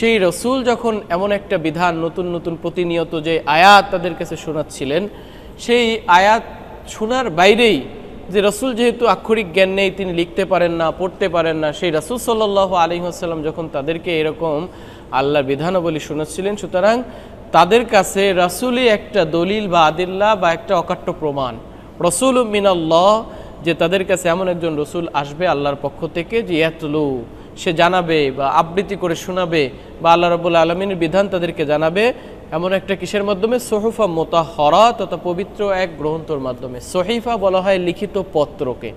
সেই রসুল যখন এমন একটা বিধান, নতুন নতুন প্রতিনিয়ত যে আয়াত তাদের কাছে শোনাচ্ছিলেন, সেই আয়াত শোনার বাইরেই যে রসুল যেহেতু আক্ষরিক জ্ঞান নেই, তিনি লিখতে পারেন না, পড়তে পারেন না, সেই রসুল সাল্লাহ আলী আসাল্লাম যখন তাদেরকে এরকম আল্লাহর বিধানাবলী শোনাচ্ছিলেন, সুতরাং তাদের কাছে রাসুলই একটা দলিল বা আদিল্লা বা একটা অকাট্য প্রমাণ। রসুল মিনাল্লাহ, যে তাদের কাছে এমন একজন রসুল আসবে আল্লাহর পক্ষ থেকে যে ইয়াতলু। সে জানাবে বা আবৃত্তি করে শোনাবে বা আল্লাহ রবুল্লা আলমিনের বিধান তাদেরকে জানাবে, এমন একটা কিসের মাধ্যমে? সোহফা মোতাহরা তথা পবিত্র এক গ্রন্থর মাধ্যমে। সহিফা বলা হয় লিখিত পত্রকে।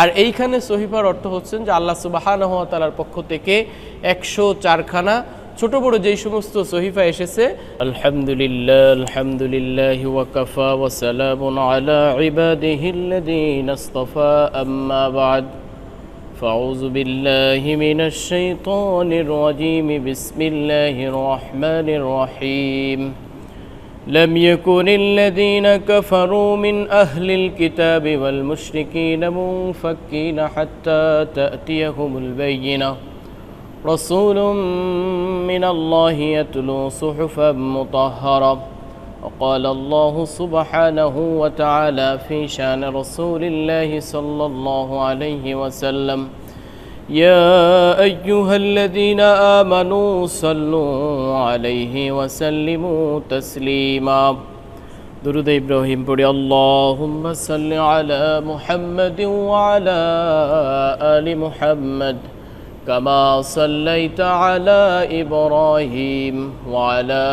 আর এইখানে সহিফার অর্থ হচ্ছেন যে আল্লাহ সুবাহান তালার পক্ষ থেকে একশো চারখানা ছোট বড় যেই সমস্ত সহিফা এসেছে, আলহামদুলিল্লাহ আলহামদুলিল্লাহ فأعوذ بالله من الشيطان الرجيم. بسم الله الرحمن الرحيم. لم يكن الذين كفروا من أهل الكتاب والمشركين منفكين حتى تأتيهم البينة. رسول من الله يتلو صحفا مطهرة. وقال الله سبحانه وتعالى في شأن رسول الله صلى الله عليه وسلم يا أيها الذين آمنوا صلوا عليه وسلموا تسليما. درود إبراهيم بڑي اللهم صل على محمد وعلى آل محمد كما صليت على إبراهيم وعلى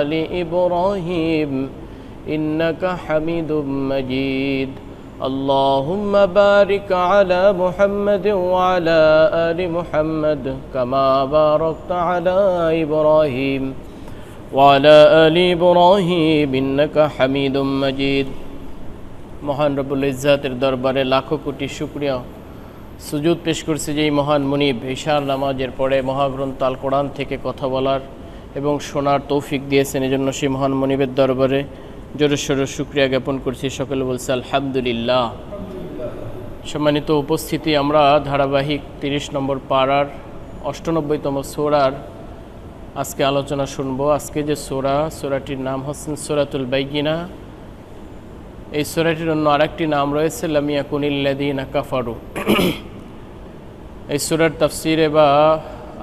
آل إبراهيم إنك حميد مجيد. اللهم بارك على محمد وعلى آل محمد كما باركت على إبراهيم وعلى آل إبراهيم إنك حميد مجيد মহান রবুল ইজ্জাতের দরবারে লাখো কোটি শুক্রিয়া সুজুদ পেশ করছে যে এই মহান মুনিব ঈশার নামাজের পরে মহাগ্রন্থ আল কোরআন থেকে কথা বলার এবং শোনার তৌফিক দিয়েছেন এজন্য সেই মহান মুনিবের দরবারে জোরেশ্বর শুক্রিয়া জ্ঞাপন করছি সকলে বলছে, আলহামদুলিল্লাহ। সম্মানিত উপস্থিতি, আমরা ধারাবাহিক তিরিশ নম্বর পাড়ার অষ্টানব্বইতম সোরার আজকে আলোচনা শুনব। আজকে যে সোরা, সোরাটির নাম হচ্ছেন সোরাতুল বাইগিনা এই সোরাটির অন্য আরেকটি নাম রয়েছে লামিয়া কুনিল্লাদিন কাফারু। এই সুরার তাফসিরে বা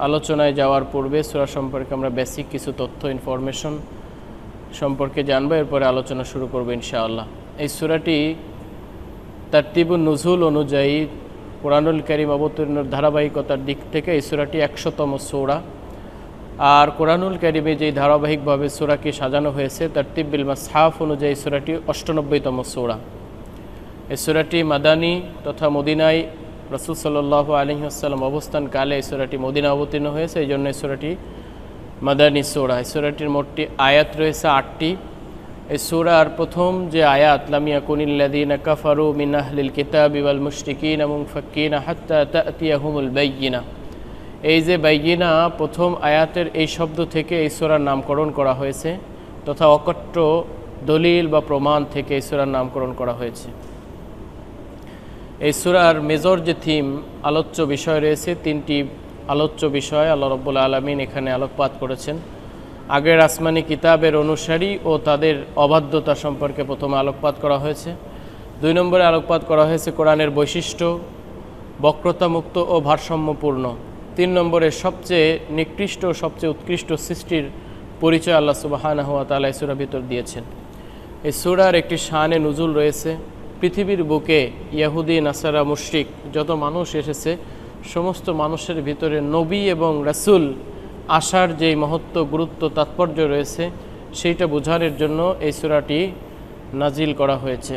আলোচনায় যাওয়ার পূর্বে সোরা সম্পর্কে আমরা বেসিক কিছু তথ্য, ইনফরমেশন সম্পর্কে জানব, এরপরে আলোচনা শুরু করব ইনশাআল্লাহ। এই সুরাটি তারতিবুল নজুল অনুযায়ী কোরআনুল করিম অবতীর্ণর ধারাবাহিকতার দিক থেকে এই সুরাটি একশোতম সৌরা। আর কোরআনুল করিমে যেই ধারাবাহিকভাবে সুরাকে সাজানো হয়েছে তার তিব্বিল মাসহাফ অনুযায়ী সুরাটি অষ্টানব্বইতম সৌরা। এই সুরাটি মাদানী তথা মদিনায় রসুল সাল্লাহ আলহিহাসাল্লাম অবস্থান কালে এই সুরাটি মদিনা অবতীর্ণ হয়েছে, এই জন্য এই সুরাটি মাদানী সোরা। এই সুরাটির মোটটি আয়াত রয়েছে আটটি। এই সোরার প্রথম যে আয়াত লামিয়া কুনিল্লাদিন কাফারু মিনাহলিল কিতাব ইবাল মুশরিকিন এবং ফকিন হাত্তা তাতিয়াহুমুল বাইগিনা এই যে বাইগিনা প্রথম আয়াতের এই শব্দ থেকে এই সুরার নামকরণ করা হয়েছে তথা অকট্ট দলিল বা প্রমাণ থেকে এই সুরার নামকরণ করা হয়েছে। এই সুরার মেজর যে থিম, আলোচ্য বিষয় রয়েছে, তিনটি আলোচ্য বিষয়, আল্লাহ রব্বুল আলমিন এখানে আলোকপাত করেছেন। আগের আসমানি কিতাবের অনুসারী ও তাদের অবাধ্যতা সম্পর্কে প্রথমে আলোকপাত করা হয়েছে। দুই নম্বরে আলোকপাত করা হয়েছে কোরআনের বৈশিষ্ট্য, বক্রতামুক্ত ও ভারসাম্যপূর্ণ। তিন নম্বরে সবচেয়ে নিকৃষ্ট ও সবচেয়ে উৎকৃষ্ট সৃষ্টির পরিচয় আল্লাহ সুবাহানা হুয়া তালা ভিতর দিয়েছেন। এই সুরার একটি শানে নুজুল রয়েছে। পৃথিবীর বুকে ইয়াহুদি নাসারা, মুশরিক যত মানুষ এসেছে সমস্ত মানুষের ভিতরে নবী এবং রাসুল আসার যে মহত্ব, গুরুত্ব, তাৎপর্য রয়েছে, সেইটা বোঝানোর জন্য এই সুরাটি নাজিল করা হয়েছে।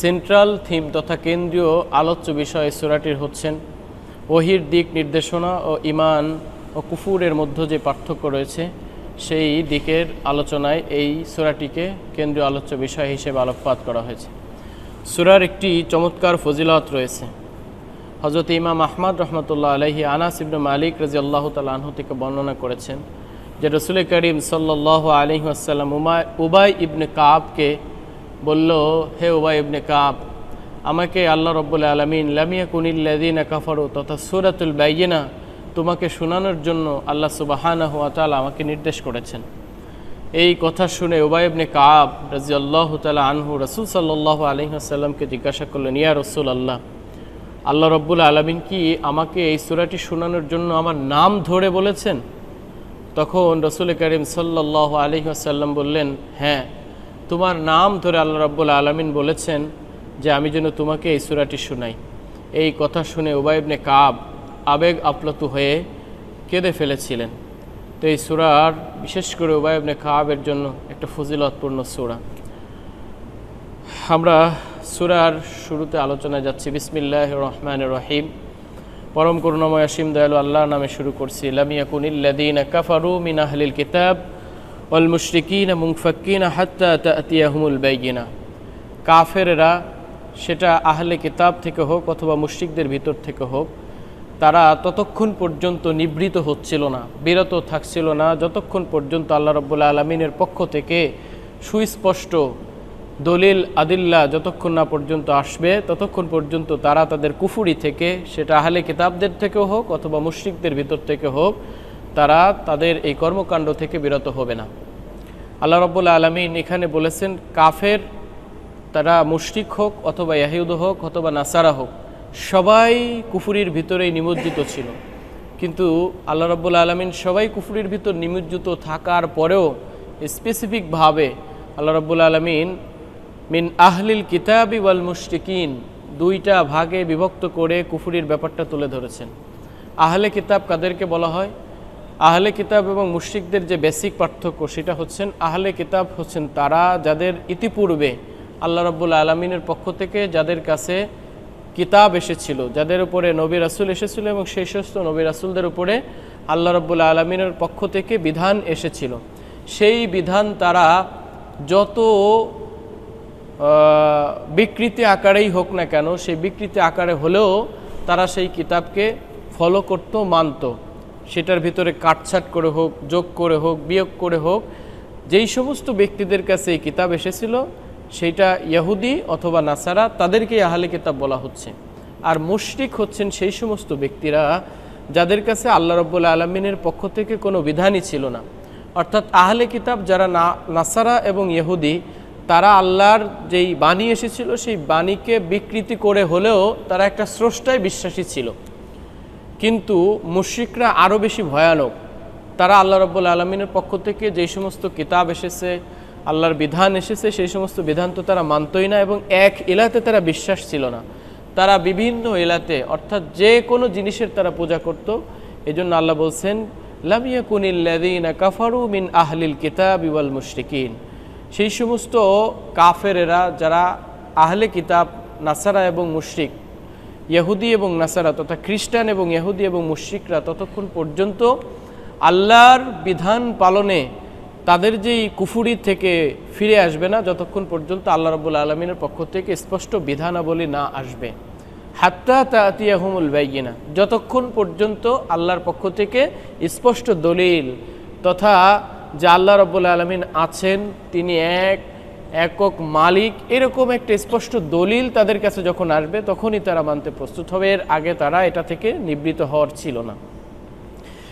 সেন্ট্রাল থিম তথা কেন্দ্রীয় আলোচ্য বিষয় সুরাটির হচ্ছেন ওহির দিক নির্দেশনা ও ইমান ও কুফুরের মধ্যে যে পার্থক্য রয়েছে, সেই দিকের আলোচনায় এই সুরাটিকে কেন্দ্রীয় আলোচ্য বিষয় হিসেবে আলোকপাত করা হয়েছে। সুরার একটি চমৎকার ফজিলত রয়েছে। হজরত ইমাম আহমদ রহমতুল্লাহ আলহি আনাস ইবনু মালিক রাজি আল্লাহ তালাহ থেকে বর্ণনা করেছেন যে রসুল করিম সাল্লাহ আলহি আসাল্লাম উমায় উবাই ইবনে কাবকে বলল, হে উবাই ইবনে কাব, আমাকে আল্লাহ রব্বুল আলমিন লামিয়া কুনিল্লাদিন কাফারু তথা সুরাতুল বাইনা তোমাকে শোনানোর জন্য আল্লাহ সুবাহানা হুয়া তালা আমাকে নির্দেশ করেছেন। এই কথা শুনে ওবায়বনে কাব রাজি আল্লাহ তালা আনহু রসুল সাল্লাহ আলহিহাসাল্লামকে জিজ্ঞাসা করলেন, ইয়া রসুল আল্লাহ আল্লাহ রব্বুল আলমিন কি আমাকে এই সুরাটি শোনানোর জন্য আমার নাম ধরে বলেছেন? তখন রসুল করিম সাল্লাহ আলহিহাসাল্লাম বললেন হ্যাঁ তোমার নাম ধরে আল্লাহ রব্বুল আলমিন বলেছেন যে আমি যেন তোমাকে এই সুরাটি শোনাই। এই কথা শুনে ওবায়বনে কাব আবেগ আপ্লত হয়ে কেঁদে ফেলেছিলেন। তো এই সুরার বিশেষ করে উবায়বনে কাবের জন্য একটা ফজিলতপূর্ণ সুরা। আমরা সুরার শুরুতে আলোচনায় যাচ্ছি। বিসমিল্লাহ রহমান রহিম। পরম করুণাময় আসিম দয়ালু আল্লাহর নামে শুরু করছি। লামিয়াকুনিল্লাদিন কাফারু মিন আহলিল কিতাব ওয়াল মুশরিকিন মুংফাক্কিন হাত্তা তাতিয়াহুমুল বাইগিনা কাফেরেরা সেটা আহলে কিতাব থেকে হোক অথবা মুশরিকদের ভিতর থেকে হোক, তারা ততক্ষণ পর্যন্ত নিবৃত হচ্ছিল না, বিরত থাকছিল না। যতক্ষণ পর্যন্ত আল্লাহ রব্বুল্লা আলমিনের পক্ষ থেকে সুস্পষ্ট দলিল, আদিল্লা যতক্ষণ না পর্যন্ত আসবে, ততক্ষণ পর্যন্ত তারা তাদের কুফুরি থেকে, সেটা আহলে কিতাবদের থেকেও হোক অথবা মুশ্রিকদের ভিতর থেকে হোক, তারা তাদের এই কর্মকাণ্ড থেকে বিরত হবে না। আল্লাহ রব্বুল্লা আলমিন এখানে বলেছেন, কাফের, তারা মুশরিক হোক অথবা ইয়াহিউদ হোক অথবা নাসারা হোক, সবাই কুফুরির ভিতরেই নিমজ্জিত ছিল। কিন্তু আল্লাহ রব্বুল আলমিন সবাই কুফুরির ভিতর নিমজ্জিত থাকার পরেও স্পেসিফিকভাবে আল্লাহ রব্বুল আলমিন মিন আহলিল কিতাবি ওয়াল মুশরিকিন, দুইটা ভাগে বিভক্ত করে কুফুরির ব্যাপারটা তুলে ধরেছেন। আহলে কিতাব কাদেরকে বলা হয়? আহলে কিতাব এবং মুশরিকদের যে বেসিক পার্থক্য সেটা হচ্ছেন, আহলে কিতাব হচ্ছেন তারা যাদের ইতিপূর্বে আল্লাহ রব্বুল আলমিনের পক্ষ থেকে যাদের কাছে কিতাব এসেছিল, যাদের উপরে নবী রাসুল এসেছিল এবং সেই সমস্ত নবী রাসুলদের উপরে আল্লাহ রব্বুল আলমিনের পক্ষ থেকে বিধান এসেছিল। সেই বিধান তারা যত বিকৃতি আকারেই হোক না কেন, সেই বিকৃতি আকারে হলেও তারা সেই কিতাবকে ফলো করতো, মানত। সেটার ভিতরে কাটছাট করে হোক, যোগ করে হোক, বিয়োগ করে হোক, যেই সমস্ত ব্যক্তিদের কাছে এই কিতাব এসেছিল, সেইটা ইয়াহুদি অথবা নাসারা, তাদেরকেই আহলে কিতাব বলা হচ্ছে। আর মুশরিক হচ্ছেন সেই সমস্ত ব্যক্তিরা যাদের কাছে আল্লাহ রব্বুল আলমিনের পক্ষ থেকে কোনো বিধানই ছিল না। অর্থাৎ আহলে কিতাব যারা না, নাসারা এবং ইহুদি তারা আল্লাহর যেই বাণী এসেছিল, সেই বাণীকে বিকৃতি করে হলেও তারা একটা স্রষ্টায় বিশ্বাসী ছিল। কিন্তু মুশ্রিকরা আরও বেশি ভয়ানক। তারা আল্লাহ রব্বুল আলমিনের পক্ষ থেকে যেই সমস্ত কিতাব এসেছে, আল্লাহর বিধান এসেছে, সেই সমস্ত বিধান তো তারা মানতই না এবং এক এলাতে তারা বিশ্বাস ছিল না। তারা বিভিন্ন এলাতে, অর্থাৎ যে কোনো জিনিসের তারা পূজা করত। এই জন্য আল্লাহ বলছেন লামিয়া কুনিল্লাদিন কাফারু মিন আহলিল কিতাব ইওয়াল মুশরিকিন। সেই সমস্ত কাফেরেরা যারা আহলে কিতাব, নাসারা এবং মুশরিক, ইহুদি এবং নাসারা তথা খ্রিস্টান এবং ইহুদি এবং মুশরিকরা ততক্ষণ পর্যন্ত আল্লাহর বিধান পালনে তাদের যেই কুফুরি থেকে ফিরে আসবে না, যতক্ষণ পর্যন্ত আল্লাহ রবুল আলমিনের পক্ষ থেকে স্পষ্ট বিধানাবলী না আসবে। হাত্তা তাতিয়াহুমুল বাইগিনা যতক্ষণ পর্যন্ত আল্লাহর পক্ষ থেকে স্পষ্ট দলিল তথা যে আল্লাহ রব্বুল আলমিন আছেন, তিনি এক, একক মালিক। এরকম একটা স্পষ্ট দলিল তাদের কাছে যখন আসবে, তখনই তারা মানতে প্রস্তুত হবে। এর আগে তারা এটা থেকে নিবৃত হওয়ার ছিল না।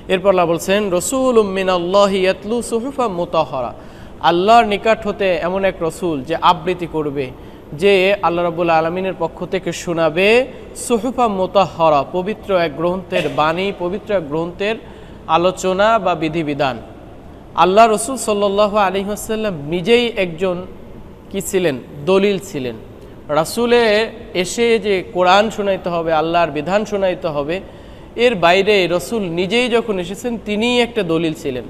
এরপর বলছেন রসুল উম্মিন আল্লাহ ইয়াতলু সুহুফা মোতাহরা। আল্লাহর নিকট হতে এমন এক রসুল যে আবৃত্তি করবে, যে আল্লাহ রবুল্লা আলমিনের পক্ষ থেকে শোনাবে, সুহুফা মোতাহরা, পবিত্র এক গ্রন্থের বাণী, পবিত্র এক গ্রন্থের আলোচনা বা বিধিবিধান। আল্লাহ রসুল সাল্লাহ আলী নিজেই একজন কি ছিলেন? দলিল ছিলেন। রাসুলে এসে যে কোরআন শোনাইতে হবে, আল্লাহর বিধান শোনাইতে হবে, এর বাইরে রসুল নিজেই যখন এসেছেন, তিনিই একটা দলিল ছিলেন।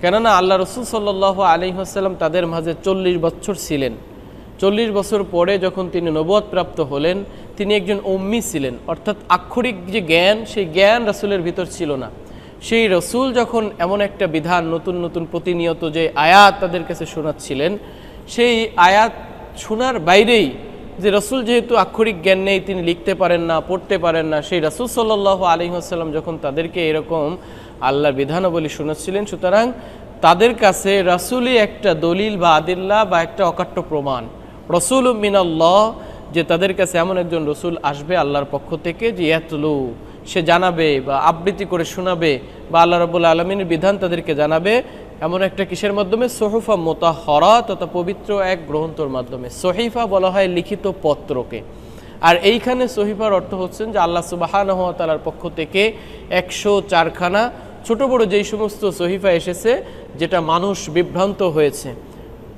কেননা আল্লাহ রসুল সাল্লাহ আলী তাদের মাঝে চল্লিশ বছর ছিলেন। চল্লিশ বছর পরে যখন তিনি প্রাপ্ত হলেন, তিনি একজন অম্মি ছিলেন। অর্থাৎ আক্ষরিক যে জ্ঞান, সেই জ্ঞান রাসুলের ভিতর ছিল না। সেই রসুল যখন এমন একটা বিধান, নতুন নতুন প্রতিনিয়ত যে আয়াত তাদের কাছে শোনাচ্ছিলেন, সেই আয়াত শোনার বাইরেই যে রসুল যেহেতু আক্ষরিক জ্ঞান নেই, তিনি লিখতে পারেন না, পড়তে পারেন না, সেই রসুল সাল্লাহ আলী আসাল্লাম যখন তাদেরকে এরকম আল্লাহর বিধানাবলী শোনাচ্ছিলেন, সুতরাং তাদের কাছে রাসুলই একটা দলিল বা আদিল্লা বা একটা অকাট্য প্রমাণ। রসুল মিনাল্লাহ, যে তাদের কাছে এমন একজন রসুল আসবে আল্লাহর পক্ষ থেকে, যে ইয়াতলু সে জানাবে বা আবৃত্তি করে শোনাবে বা আল্লাহ রবুল্লা আলমিনের বিধান তাদেরকে জানাবে, এমন একটা কিসের মাধ্যমে? সোহফা মোতাহরা তথা পবিত্র এক গ্রন্থর মাধ্যমে। সহিফা বলা হয় লিখিত পত্রকে। আর এইখানে সহিফার অর্থ হচ্ছেন যে আল্লাহ সুবাহানহতালার পক্ষ থেকে একশো চারখানা ছোট বড় যেই সমস্ত সহিফা এসেছে, যেটা মানুষ বিভ্রান্ত হয়েছে।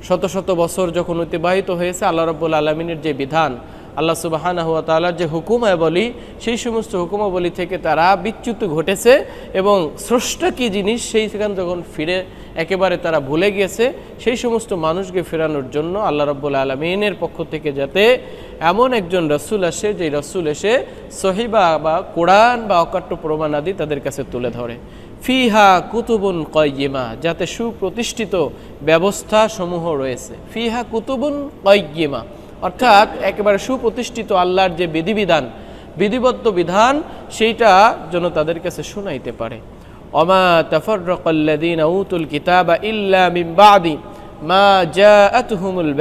শত শত বছর যখন অতিবাহিত হয়েছে, আল্লাহ রব্বুল আলমিনের যে বিধান আল্লাহ সুবাহানা হুয়া তালার যে হুকুমাবলী, সেই সমস্ত হুকুমাবলী থেকে তারা বিচ্যুত ঘটেছে এবং স্রষ্টা কী জিনিস সেই সেখান যখন ফিরে একেবারে তারা ভুলে গিয়েছে, সেই সমস্ত মানুষকে ফেরানোর জন্য আল্লাহ রব্বুল আলমিনের পক্ষ থেকে যাতে এমন একজন রসুল আসে যে রসুল এসে সহিবা বা কোরআন বা অকাট্য প্রমাণ আদি তাদের কাছে তুলে ধরে। ফিহা কুতুবুন কয়িমা যাতে সুপ্রতিষ্ঠিত ব্যবস্থা সমূহ রয়েছে। ফিহা কুতুবুন কয়িমা অর্থাৎ একেবারে সুপ্রতিষ্ঠিত আল্লাহর যে বিধিবিধান, বিধিবদ্ধ বিধান, সেইটা যেন তাদের কাছে শোনাইতে পারে। অমা তফরকল্লাদিন উতুল কিতাবা ইল্লা মিন বাদি মা জাআতহুমুল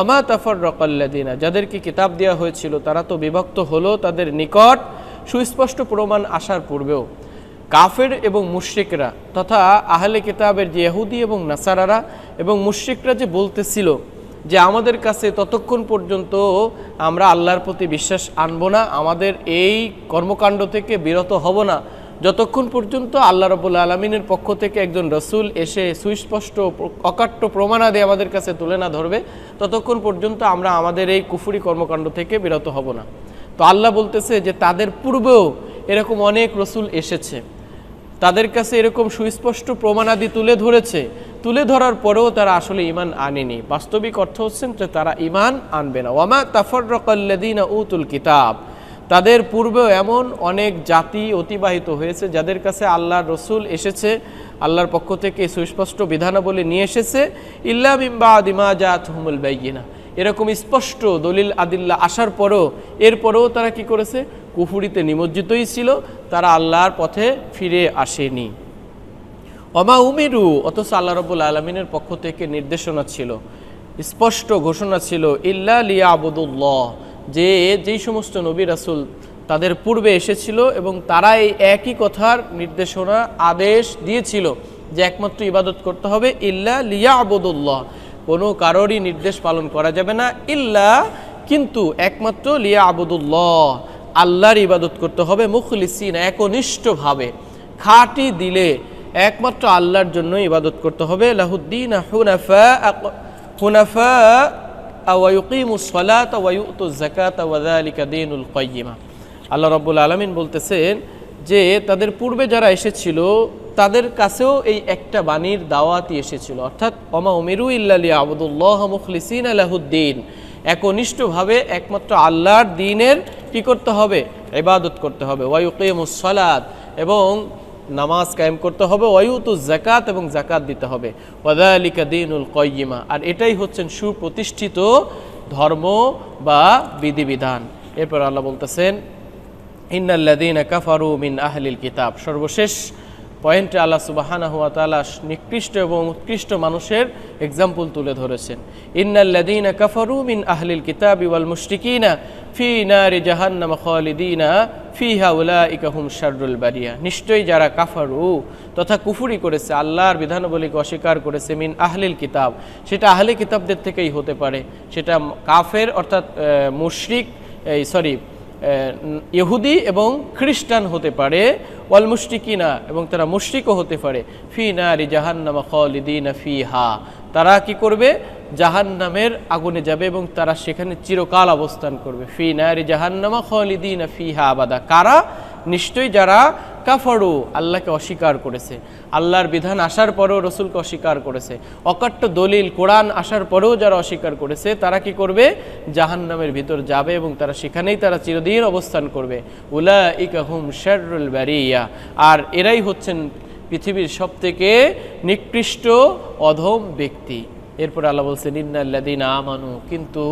অমা তফরকল্লাদিনা যাদেরকে কিতাব দেওয়া হয়েছিল, তারা তো বিভক্ত হলো তাদের নিকট সুস্পষ্ট প্রমাণ আসার পূর্বেও। কাফের এবং মুশ্রিকরা তথা আহলে কিতাবের যে ইহুদি এবং নাসারারা এবং মুশ্রিকরা যে বলতেছিল যে আমাদের কাছে ততক্ষণ পর্যন্ত আমরা আল্লাহর প্রতি বিশ্বাস আনব না, আমাদের এই কর্মকাণ্ড থেকে বিরত হব না। যতক্ষণ পর্যন্ত আল্লাহ রবুল আলমিনের পক্ষ থেকে একজন রসুল এসে সুস্পষ্ট অকাট্য প্রমাণাদি আমাদের কাছে তুলে না ধরবে, ততক্ষণ পর্যন্ত আমরা আমাদের এই কুফুরি কর্মকাণ্ড থেকে বিরত হব না। তো আল্লাহ বলতেছে যে তাদের পূর্বেও এরকম অনেক রসুল এসেছে। তাদের কাছে এরকম সুস্পষ্ট প্রমাণাদি তুলে ধরেছে। তুলে ধরার পরেও তারা আসলে ইমান আনেনি। বাস্তবিক অর্থ হচ্ছেন যে তারা ইমান আনবে না। ওয়ামা তাফরকল্লাদিন উতুল কিতাব। তাদের পূর্বেও এমন অনেক জাতি অতিবাহিত হয়েছে যাদের কাছে আল্লাহর রসুল এসেছে, আল্লাহর পক্ষ থেকে সুস্পষ্ট বিধানাবলী নিয়ে এসেছে, ইল্লা বিম্বা আদিমা জাত হুমুল বাইগিনা এরকম স্পষ্ট দলিল আদিল্লা আসার পরও, এরপরেও তারা কি করেছে? কুফুরিতে নিমজ্জিতই ছিল। তারা আল্লাহর পথে ফিরে আসেনি। অমা উমিরু, অথচ আল্লাহ রবুল আলমিনের পক্ষ থেকে নির্দেশনা ছিল, স্পষ্ট ঘোষণা ছিল, ইল্লা লিয়া আবুদুল্লাহ যে যেই সমস্ত নবী রাসুল তাদের পূর্বে এসেছিল এবং তারা এই একই কথার নির্দেশনা, আদেশ দিয়েছিল যে একমাত্র ইবাদত করতে হবে, ইল্লা লিয়া আবুদুল্লাহ কোনো কারোরই নির্দেশ পালন করা যাবে না, ইল্লা কিন্তু একমাত্র লিয়া আবুদুল্লাহ আল্লাহর ইবাদত করতে হবে, মুখলিসিন একনিষ্ঠভাবে, খাঁটি দিলে একমাত্র আল্লাহর জন্য ইবাদত করতে হবে। লাহুদ্দিন আল্লাহ রব্বুল আলমিন বলতেছেন যে, তাদের পূর্বে যারা এসেছিল, তাদের কাছেও এই একটা বাণীর দাওয়াতই এসেছিল। অর্থাৎ অমা উমেরু ইল্লালি আবদুল্লাহ মুখলিসিন আলাহুদ্দিন একনিষ্ঠভাবে একমাত্র আল্লাহর দিনের কী করতে হবে? ইবাদত করতে হবে। ওয়ায়ুকিমুস সলাত। এবং নামাজ কায়েম করতে হবে ওয়ুতু জাকাত এবং জাকাত দিতে হবে। ওয়াদালিকা দিনুল কয়িমা আর এটাই হচ্ছেন সুপ্রতিষ্ঠিত ধর্ম বা বিধিবিধান। এরপর আল্লাহ বলতেছেন ইন্নাল্লাদিন কাফারু মিন আহলিল কিতাব। সর্বশেষ পয়েন্টে আল্লাহ সুবাহানা হুয়া তালা নিকৃষ্ট এবং উৎকৃষ্ট মানুষের এক্সাম্পল তুলে ধরেছেন। ইন্নাল্লাদিন কাফারু মিন আহলিল কিতাব ওয়াল মুশরিকিনা ফি নারি জাহান্নাম খালিদিনা ফিহা উলাইকা হুম শাররুল বারিয়া। নিশ্চয়ই যারা কাফারু তথা কুফুরি করেছে, আল্লাহর বিধানাবলীকে অস্বীকার করেছে মিন আহলিল কিতাব, সেটা আহলে কিতাবদের থেকেই হতে পারে। সেটা কাফের অর্থাৎ মুশরিক, এই সরি ইহুদি এবং খ্রিস্টান হতে পারে, ওয়াল মুশরিকিনা এবং তারা মুশরিকও হতে পারে। ফি নারি জাহান্নামা ফি হা তারা কি করবে? জাহান্নামের আগুনে যাবে এবং তারা সেখানে চিরকাল অবস্থান করবে। ফি নারি জাহান্নামা ফি হা আবাদা। কারা? নিশ্চয়ই যারা কাফারু, আল্লাহকে অস্বীকার করেছে। আল্লাহর বিধান আসার পরেও রসুলকে অস্বীকার করেছে। অকাট্য দলিল কোরআন আসার পরেও যারা অস্বীকার করেছে, তারা কি করবে? জাহান্নামের ভিতর যাবে এবং তারা সেখানেই তারা চিরদিন অবস্থান করবে। উলা ইকাহুম শাররুল বারিয়া। আর এরাই হচ্ছেন পৃথিবীর সব থেকে নিকৃষ্ট অধম ব্যক্তি। এরপর আল্লাহ বলছেন ইন্নাল্লাদিন আমানু। কিন্তু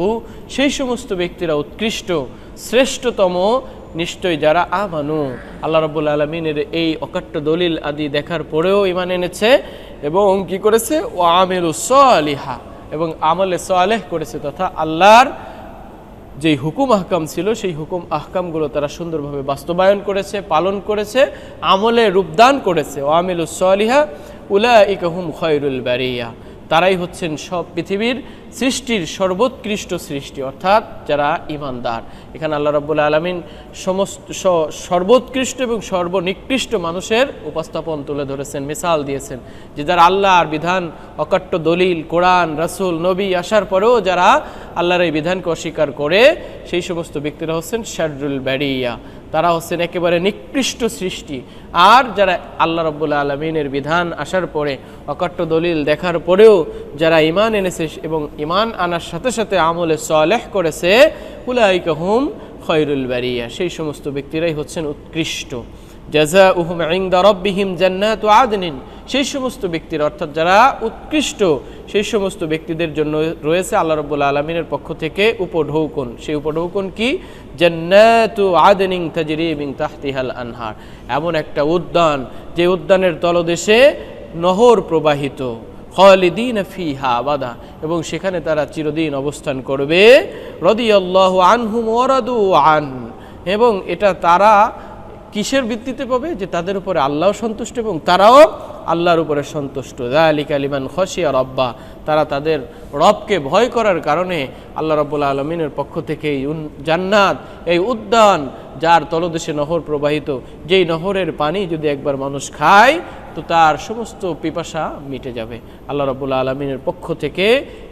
সেই সমস্ত ব্যক্তিরা উৎকৃষ্ট, শ্রেষ্ঠতম নিশ্চয় যারা আমানু, আল্লাহ রব্বুল আলমিনের এই অকাট্য দলিল আদি দেখার পরেও ইমান এনেছে এবং কি করেছে? ও আমেরু সালিহা, এবং আমলে সালেহ করেছে তথা আল্লাহর যেই হুকুম আহকাম ছিল, সেই হুকুম আহকামগুলো তারা সুন্দরভাবে বাস্তবায়ন করেছে, পালন করেছে, আমলে রূপদান করেছে। ওয়ামিলুসলিহা উলা ইকহুম খয়রুল বারিয়া, তারাই হচ্ছেন সব পৃথিবীর সৃষ্টির সর্বোৎকৃষ্ট সৃষ্টি, অর্থাৎ যারা ইমানদার। এখানে আল্লাহ রাব্বুল আলমিন সমস্ত সর্বোৎকৃষ্ট এবং সর্বনিকৃষ্ট মানুষের উপস্থাপন তুলে ধরেছেন, মিসাল দিয়েছেন যে যারা আল্লাহর বিধান অকাট্য দলিল, কোরআন, রাসুল, নবী আসার পরেও যারা আল্লাহর এই বিধানকে অস্বীকার করে, সেই সমস্ত ব্যক্তিরা হচ্ছেন শাররুল ব্যারিয়া তারা হচ্ছেন একেবারে নিকৃষ্ট সৃষ্টি। আর যারা আল্লাহ রব্বুল্লা আলমিনের বিধান আসার পরে অকাট্য দলিল দেখার পরেও যারা ইমান এনেছে এবং ইমান আনার সাথে সাথে আমলে সলেহ করেছে। উলাইকা হুম খয়রুল বারিয়া। সেই সমস্ত ব্যক্তিরাই হচ্ছেন উৎকৃষ্ট। জাজা উহুম ইংদা রব্বিহিম জান্নাত আদনিন। সেই সমস্ত ব্যক্তির, অর্থাৎ যারা উৎকৃষ্ট, সেই সমস্ত ব্যক্তিদের জন্য রয়েছে আল্লাহ রব্বুল আলমিনের পক্ষ থেকে উপঢৌকন। সেই উপঢৌকন কি? জান্নাতু আদনিং তাজরি মিন তাহতিহাল আনহার। এমন একটা উদ্যান, যে উদ্যানের তলদেশে নহর প্রবাহিত। খালিদিন ফিহা আবাদা। এবং সেখানে তারা চিরদিন অবস্থান করবে। রদিয়াল্লাহ আনহুম ওরাদু আন। এবং এটা তারা কিসের ভিত্তিতে পাবে? যে তাদের উপরে আল্লাহ সন্তুষ্ট এবং তারাও আল্লাহর উপরে সন্তুষ্ট। দালিক আলিমান খসিয়া রব্বা। তারা তাদের রবকে ভয় করার কারণে আল্লাহ রব্বুল আলমিনের পক্ষ থেকে এই জান্নাত, এই উদ্যান যার তলদেশে নহর প্রবাহিত, যেই নহরের পানি যদি একবার মানুষ খায়, তো তার সমস্ত পিপাসা মিটে যাবে। আল্লাহ রব্বুল্লা আলমিনের পক্ষ থেকে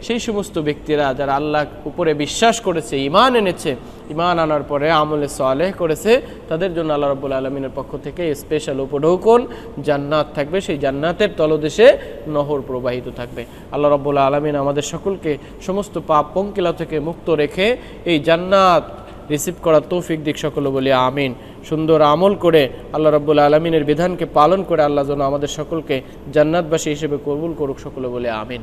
সেই সমস্ত ব্যক্তিরা যারা আল্লাহ উপরে বিশ্বাস করেছে ইমান এনেছে ইমান আনার পরে আমলে সালেহ করেছে, তাদের জন্য আল্লাহ রব্বুল আলমিনের পক্ষ থেকে স্পেশাল উপঢৌকন জান্নাত থাকবে। সেই জান্নাতের তলদেশে নহর প্রবাহিত থাকবে। আল্লাহ রব্বুল আলমিন আমাদের সকলকে সমস্ত পাপ পঙ্কিলা থেকে মুক্ত রেখে এই জান্নাত রিসিভ করার তৌফিক দিক সকলে বলি, আমিন। সুন্দর আমল করে আল্লাহ রব্বুল আলমিনের বিধানকে পালন করে আল্লাহ যেন আমাদের সকলকে জান্নাতবাসী হিসেবে কবুল করুক সকলে বলে, আমিন।